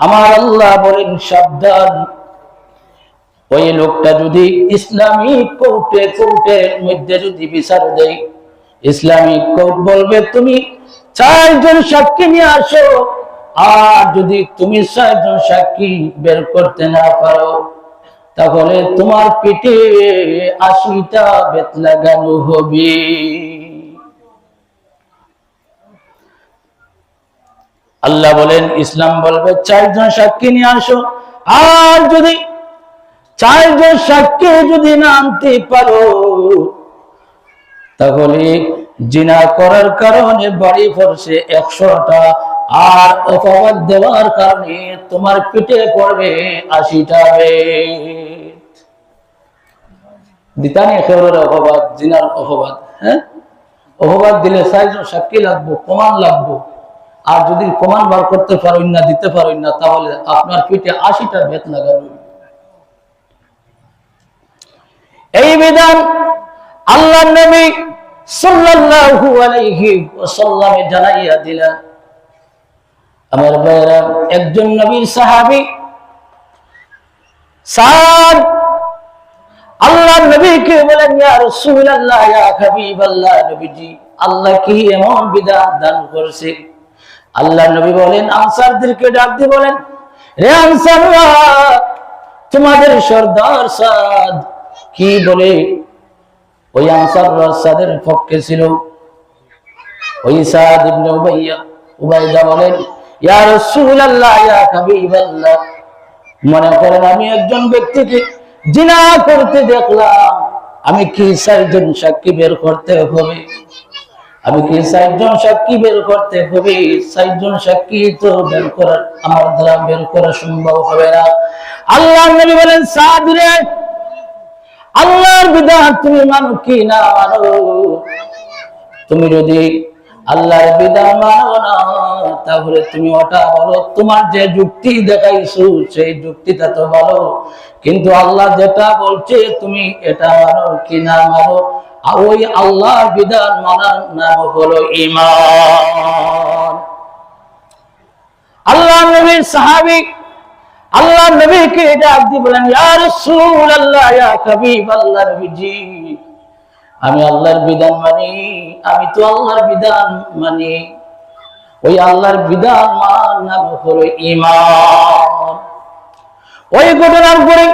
আমার আল্লাহ বলেন, সাবধান। ওই লোকটা যদি ইসলামিক কোর্টে, কোর্টের মধ্যে যদি বিচার দেয় ইসলামিক কোর্ট বলবে, তুমি চারজন সাক্ষী নিয়ে আসো। আর যদি তুমি চারজন সাক্ষী বের করতে না পারো, তাহলে তোমার পেটে আশিটা বেত লাগানো হবে। আল্লাহ বলেন, ইসলাম বলবে, চারজন সাক্ষী নিয়ে আসো। আর যদি চারজন সাক্ষী যদি না আনতে পারো, তাহলে জিনা করার কারণে, বাড়ি পড়ছে একশোটা আর অপবাদ দেওয়ার কারণে তোমার পিঠে পড়বে আশিটা দিতানি খেউরের অপবাদ, জিনার অপবাদ হ্যাঁ? অপবাদ দিলে চারজন সাক্ষী লাগবো, প্রমাণ লাগবো। আর যদি প্রমাণ বার করতে পারেন না, দিতে পারেন না, তাহলে আপনার পিঠে আশিটা বেত লাগানো এই বিধান আল্লাহ নবী সাল্লাল্লাহু আলাইহি ওয়াসাল্লামে জানাইয়া দিলেন। আমার ভাইরা একজন নবীর সাহাবী সাদ আল্লাহ নবীকে বলেন, ইয়া রাসূলুল্লাহ, ইয়া হাবিবাল্লাহ নবীজি, আল্লাহ কি এমন বিধান দান করেছে? আল্লাহ নবী বলেন, আনসারদেরকে ডাক দিয়ে বলেন, রে আনসাররা, তোমাদের সর্দার সাদ। কি বলে? ওই আনসার সাদের পক্ষে ছিল। ওই সাদ ইবনে উবাইয়া উবাইদা বলেন, ইয়া রাসূলুল্লাহ, ইয়া হাবিবাল্লাহ। মনে করেন, আমি একজন ব্যক্তিকে জিনা করতে দেখলাম। আমি কি চারজন সাক্ষী বের করতে হবে? আমি কি সাক্ষী বের করতে হবে? সাক্ষী তো বের করার আমার দ্বারা বের করা সম্ভব হবে না। আল্লাহ নবী বলেন সাদরে আল্লাহর বিধান তুমি মানো কি না মানো? তুমি যদি আল্লাহর বিধান মানো না, তাহলে তুমি ওটা বলো, তোমার যে যুক্তি দেখাইছো, সেই যুক্তিটা তো বলো। কিন্তু আল্লাহ যেটা বলছে, তুমি এটা মানো কি না মানো? ওই আল্লাহর বিধান মানার নাম হলো ইমান আল্লাহ নবীর সাহাবি, আল্লাহ নবীকে ডাক দিয়ে বলেন, ইয়া রাসূলুল্লাহ, ইয়া হাবিবাল্লাহ নবীজি, আমি আল্লাহর বিধান মানি, আমি তো আল্লাহর বিধান মানি। ওই আল্লাহর বিধান মান নাম হলো ইমান ওই ঘটনার পরে,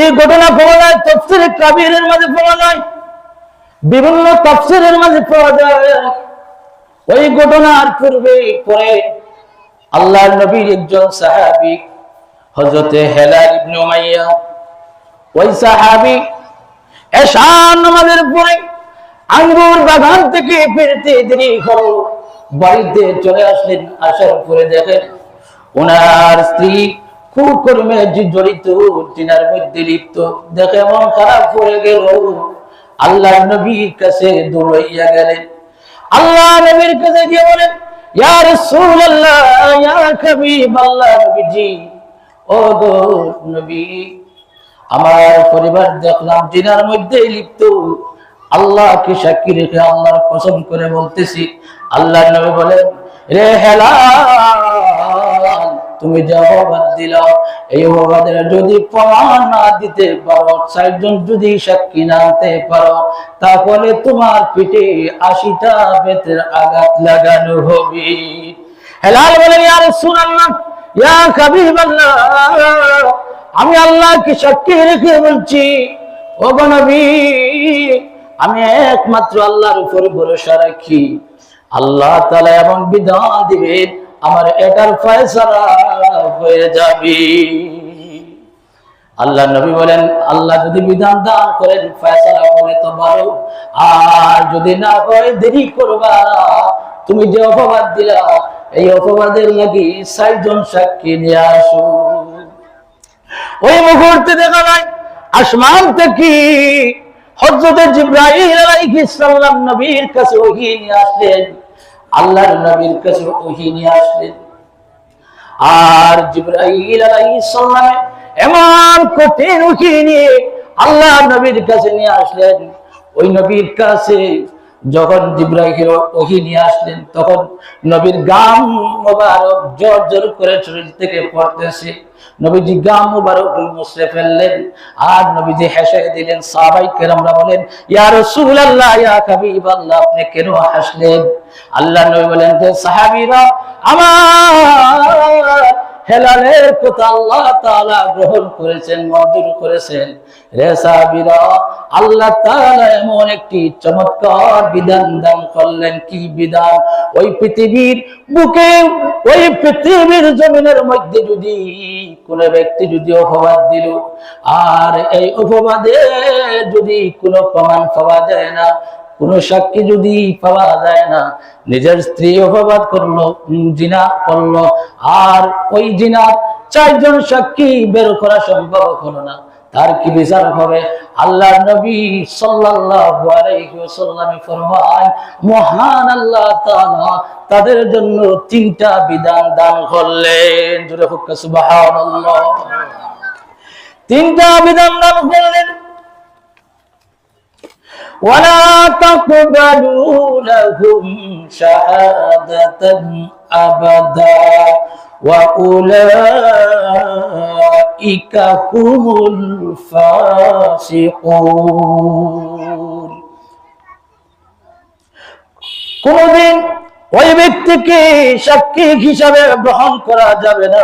এই ঘটনা পাওয়া যায় তফসির কাবিরের মাঝে পাওয়া যায় বিভিন্ন তফসিরের মাঝে পাওয়া যায়। ওই ঘটনার পূর্বে পরে আল্লাহর নবীর একজন সাহাবী, হযরতে হেলাল ইবনে উমাইয়া, ওই সাহাবী এশান নামাজের পরে আঙ্গুর বাগান থেকে ফিরতে দেরি হলো। বাড়িতে চলে আসলেন, আসার পরে দেখেন ওনার স্ত্রী কুকর্মে জড়িত তিনার মধ্যে লিপ্ত। দেখে মন খারাপ করে গেল। আল্লাহ নবীর কাছে দৌড়াইয়া গেলেন। আল্লাহ নবীর কাছে গিয়ে বলেন, ইয়া ইয়া হাবিবাল্লাহ নবীজি, ও গো নবী, আমার পরিবার দেখলাম জিনার মধ্যে লিপ্ত। আল্লাহকে সাক্ষী রেখে আল্লাহর কসম করে বলতেছি? আল্লাহ নবী বলেন, রে হেলাল, তুমি অপবাদ দিলাম। এই অপবাদের যদি প্রমাণ না দিতে পারো, চারজন যদি সাক্ষী না পারো, তাহলে তোমার পিঠে আশিটা বেতের আঘাত লাগানো হবে। হেলাল বলেন ইয়ার সুনাল্লাহ ইয়া হাবিবাল্লাহ আমি আল্লাহকে সাক্ষী রেখে বলছি, ও নবী আমি একমাত্র আল্লাহর উপর ভরসা রাখি। আল্লাহ তালা এমন বিধান দিবেন আমার এটার ফয়সালা হয়ে যাবে। আল্লাহ নবী বলেন, আল্লাহ যদি বিধান দান করেন, ফয়সালা করে তো ভালো আর যদি না হয়, দেরি করবা। তুমি যে অপবাদ দিলা, এই অপবাদের লাগি চারজন সাক্ষী নিয়ে আসো। ওই মুহূর্তে দেখা যায়, আসমান থেকে হযরত জিব্রাইল আলাইহিস সালাম নবীর কাছে ওহী নিয়ে আসলেন। আল্লাহর নবীর কাছে ওহি নিয়ে আসলেন। আর জিব্রাইল আলাইহিস সালাম এমন কঠিন ওহি নিয়ে আল্লাহর নবীর কাছে নিয়ে আসলেন। ওই নবীর কাছে যখন জিব্রাহিল ওহি নিয়ে আসলেন, তখন নবীর গাম মোবারক জোর জোর করে শরীর থেকে পড়তেছে। নবীজি গাম মুবারক মুছড়ে ফেললেন আর নবীজি হেসে দিলেন, সাহাবাই কেরামরা বলেন, ইয়া রাসূলুল্লাহ, ইয়া হাবিবাল্লাহ, আপনি কেন হাসলেন? আল্লাহ নবী বলেন যে, সাহাবীরা, আমার হেলালের কথা আল্লাহ তাআলা গ্রহণ করেছেন, মঞ্জুর করেছেন। রে সাহাবীরা, আল্লাহ তাআলা এমন একটি চমৎকার বিধান দান করলেন। কি বিধান? ওই পৃথিবীর বুকে, ওই পৃথিবীর জমিনের মধ্যে যদি কোনো ব্যক্তি যদি অপবাদ দিল, আর এই অপবাদে যদি কোনো প্রমাণ পাওয়া যায় না কোন সাক্ষী যদি পাওয়া যায় না, নিজের স্ত্রী অপবাদ করল জিনা করল, আর ওই জিনা চারজন সাক্ষী বের করা সম্ভব হলো না। তার কি বিচার হবে? আল্লাহ নবী ফরমান মহান আল্লাহ তাদের জন্য তিনটা বিধান দান করলেন। তিনটা বিধান দান করলেন। ولا تقبلوا لهم شهادة أبدا وأولئك هم الفاسقون কোনদিন ওই ব্যক্তিকে সাক্ষী হিসাবে গ্রহণ করা যাবে না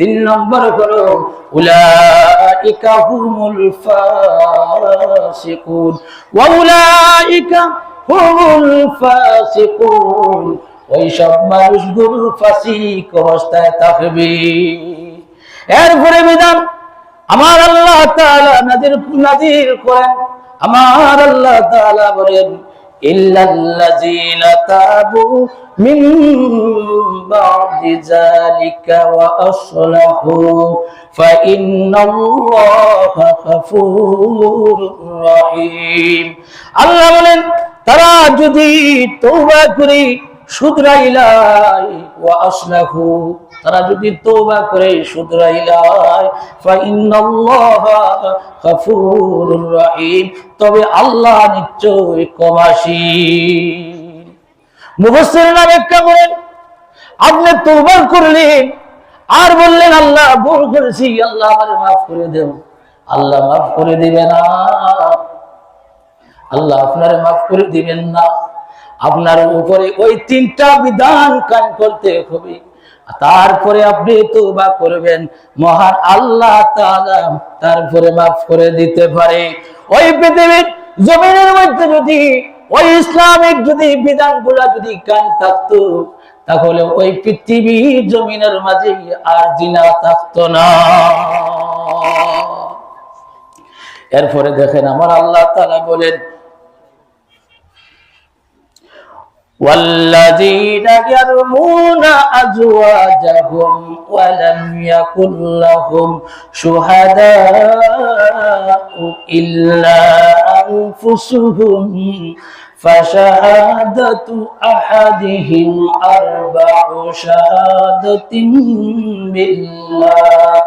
তিন নম্বর হলো, উলাইকা হুমুল ফাসিকুন, ওয়া উলাইকা হুমুল ফাসিকুন। ওই সব মানুষগুলো ফাসিক অবস্থায় থাকবে। এরপরে বিধান, আমার আল্লাহ তাআলা নাজির নাজির করেন। আমার আল্লাহ তাআলা বলেন ইল্লাল্লাযীনা তাবু মিন বা'দি যালিকা ওয়া আসলাহু ফাইন্নাল্লাহা গফুরুর রহিম। আল্লাহ বলেন, তারা যদি তওবা করে তারা যদি তওবা করে রহিম। তবে আল্লাহ নিশ্চয় ক্ষমাশীল। মুফাসসির নাম করেন আপনি তওবা করলেন আর বললেন, আল্লাহ ভুল করেছি, আল্লাহ আমারে মাফ করে দেও আল্লাহ মাফ করে দিবে না। আল্লাহ আপনারে মাফ করে দিবেন না। আপনার উপরে ওই তিনটা বিধান কান করতে হবে। তারপরে আপনি তওবা করবেন। মহান আল্লাহ তারপরে মাফ করে দিতে পারে। ওই পৃথিবীর জমিনের মধ্যে যদি, ওই ইসলামিক যদি বিধানগুলা যদি কান থাকতো, তাহলে ওই পৃথিবীর জমিনের মাঝে আর জিনা থাকতো না। এরপরে দেখেন, আমার আল্লাহ তাআলা বলেন والذين يرمون أزواجهم ولم يكن لهم شهداء إلا أنفسهم فشهادة أحدهم أربع شهادة بالله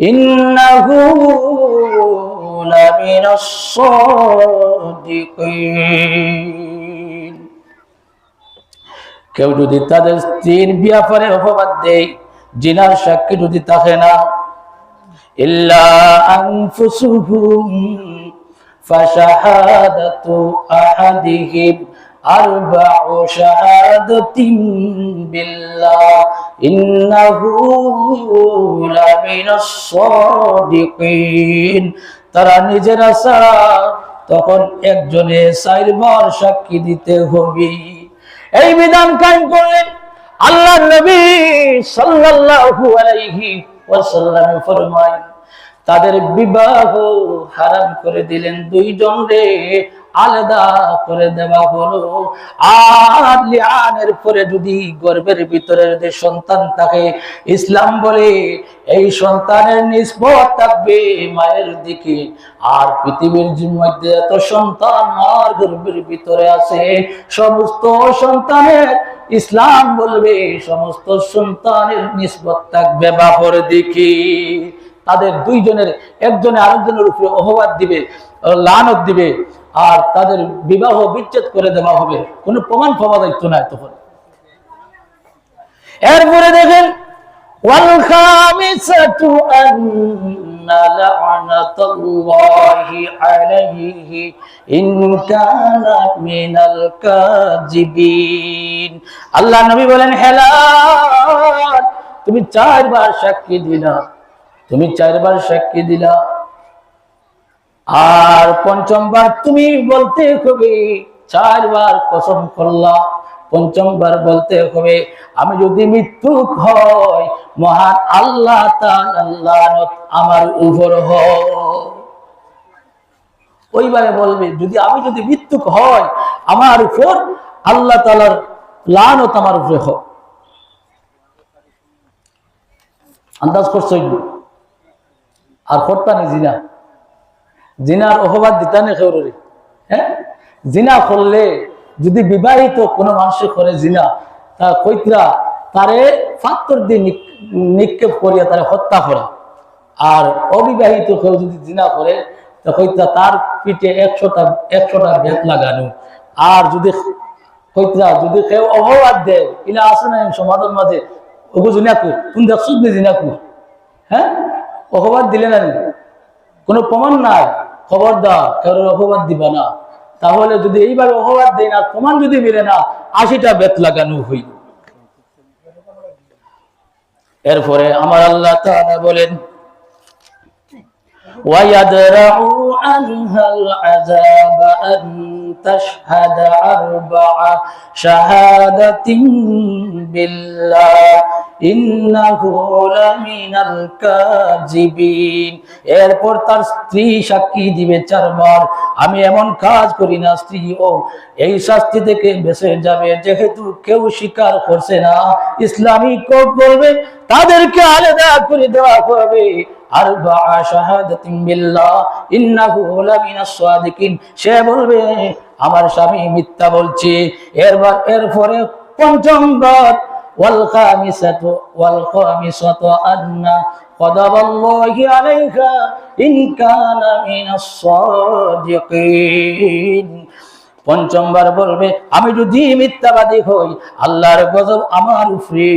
إنه لمن الصادقين কেউ যদি তাদের স্ত্রীর ব্যাপারে অপবাদ দেয়, জিনার সাক্ষী যদি থাকে না তারা নিজেরা ছাড়া তখন একজনে চারবার সাক্ষী দিতে হবে। এই বিধান কায়েম করলেন আল্লাহ নবী সাল্লাল্লাহু আলাইহি ওয়াসাল্লাম ফরমায়, তাদের বিবাহ হারাম করে দিলেন দুইজন রে। আলাদা করে দেওয়া হলো। আর লিয়ানের পরে যদি গর্ভের ভিতরে যে সন্তান থাকে ইসলাম বলে, এই সন্তানের নিষ্পত থাকবে মায়ের দিকে। আর পৃথিবীর মধ্যে এত সন্তান আর গর্ভের ভিতরে আছে। সমস্ত সন্তানের ইসলাম বলবে, সমস্ত সন্তানের নিষ্পত থাকবে বাপর দিকে। তাদের দুইজনের, একজনে আরেকজনের উপরে অপবাদ দিবে, লানত দিবে। আর তাদের বিবাহ বিচ্ছেদ করে দেওয়া হবে। কোনো প্রমাণ পাওয়া দায়িত্ব নাই তখন। এরপরে দেখেন আল্লাহ নবী বলেন হেলা তুমি চারবার সাক্ষী দিলা। তুমি চারবার সাক্ষী দিলা। আর পঞ্চমবার তুমি বলতে হবে, চারবার কসম করলা পঞ্চমবার বলতে হবে, আমি যদি মৃত্যু হয় মহান আল্লাহ আল্লাহ আমার উপর ওইভাবে বলবে, যদি আমি যদি মৃত্যু হয় আমার উপর আল্লাহ তালার লানত আমার উপরে হোক আন্দাজ করছ আর করতানি জিনা। জিনার অপবাদ দিতানে খেউরে হ্যাঁ জিনা করলে যদি বিবাহিত কোনো মানুষ করে জিনা, তা কৈত্রা তারে ফাত্তর দিয়ে নিক- নিক্ষেপ করিয়া তারে হত্যা করা। আর অবিবাহিত কেউ যদি জিনা করে, তা কৈত্রা তার পিঠে একশোটা একশোটা বেত লাগানো। আর যদি কৈত্রা যদি কেউ অপবাদ দেয়, ইলা আছে না সমাজের মাঝে, ওগো জিনাকুর তুমি দেখছ জিনাকুর? হ্যাঁ অপবাদ দিলে না? কোনো প্রমাণ নাই। খবরদার, কারোর অপবাদ দিবা না। তাহলে যদি অপবাদ দেয় না যদি মিলে না, আশিটা বেত লাগানো হই এরপরে আমার আল্লাহ তাআলা বলেন আনহাল আযাব আন تشهد أربع شهادة بالله إنه لمن الكاذبين এরপর তার স্ত্রী সাক্ষী দিবে চারবার আমি এমন কাজ করি না স্ত্রী ও এই শাস্তি থেকে বেঁচে যাবে যেহেতু কেউ স্বীকার করছে না ইসলামী কোর্ট বলবে তাদেরকে আলাদা করে দেওয়া হবে আরবা শাহাদাতিন বিল্লাহ, ইন্নাহু লামিনাস সাদিকিন। সে বলবে, আমার স্বামী মিথ্যা বলছে। এরপর এরপরে পঞ্চম রাত ওয়াল খামিসাতু ওয়াল খামিসাতু আদনা কদাবাল্লাহি আলাইকা ইন কানা মিনাস সাদিকিন। পঞ্চমবার বলবে, আমি যদি মিথ্যাবাদী হই, আল্লাহর গজব আমার উপরে।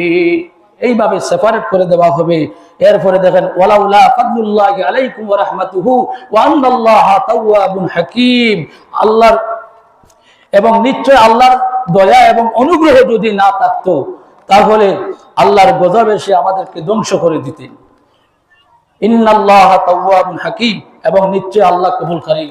এইভাবে সেপারেট করে দেওয়া হবে। এরপরে দেখেন হাকীম। আল্লাহর এবং নিশ্চয় আল্লাহর দয়া এবং অনুগ্রহ যদি না থাকতো, তাহলে আল্লাহর গজব এসে আমাদেরকে ধ্বংস করে দিতেন। ইন্নাল্লাহ তাওয়াবুন হাকীম এবং নিশ্চয় আল্লাহ কবুলকারী।